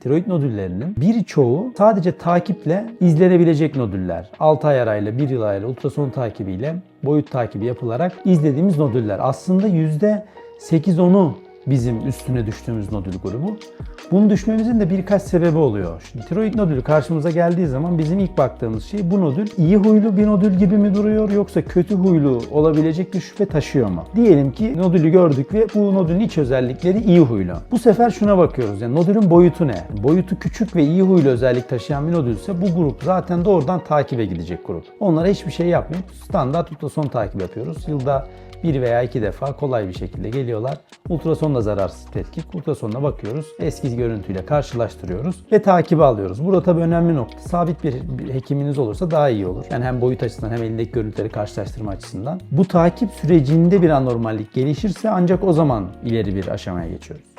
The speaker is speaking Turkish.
Tiroid nodüllerinin birçoğu sadece takiple izlenebilecek nodüller. 6 ay arayla, 1 yıl arayla ultrason takibiyle boyut takibi yapılarak izlediğimiz nodüller. Aslında %8-10'u bizim üstüne düştüğümüz nodül grubu. Bunu düşmemizin de birkaç sebebi oluyor. Şimdi tiroid nodülü karşımıza geldiği zaman bizim ilk baktığımız şey bu nodül iyi huylu bir nodül gibi mi duruyor yoksa kötü huylu olabilecek bir şüphe taşıyor mu? Diyelim ki nodülü gördük ve bu nodülün iç özellikleri iyi huylu. Bu sefer şuna bakıyoruz. Yani nodülün boyutu ne? Boyutu küçük ve iyi huylu özellik taşıyan bir nodülse bu grup zaten doğrudan takibe gidecek grup. Onlara hiçbir şey yapmayıp standart ultrason takip yapıyoruz. Yılda bir veya iki defa kolay bir şekilde geliyorlar. Ultrasonla zararsız tetkik. Ultrasonla bakıyoruz. Eski görüntüyle karşılaştırıyoruz ve takibi alıyoruz. Burada tabii önemli nokta. Sabit bir, bir hekiminiz olursa daha iyi olur. Yani hem boyut açısından hem elindeki görüntüleri karşılaştırma açısından. Bu takip sürecinde bir anormallik gelişirse ancak o zaman ileri bir aşamaya geçiyoruz.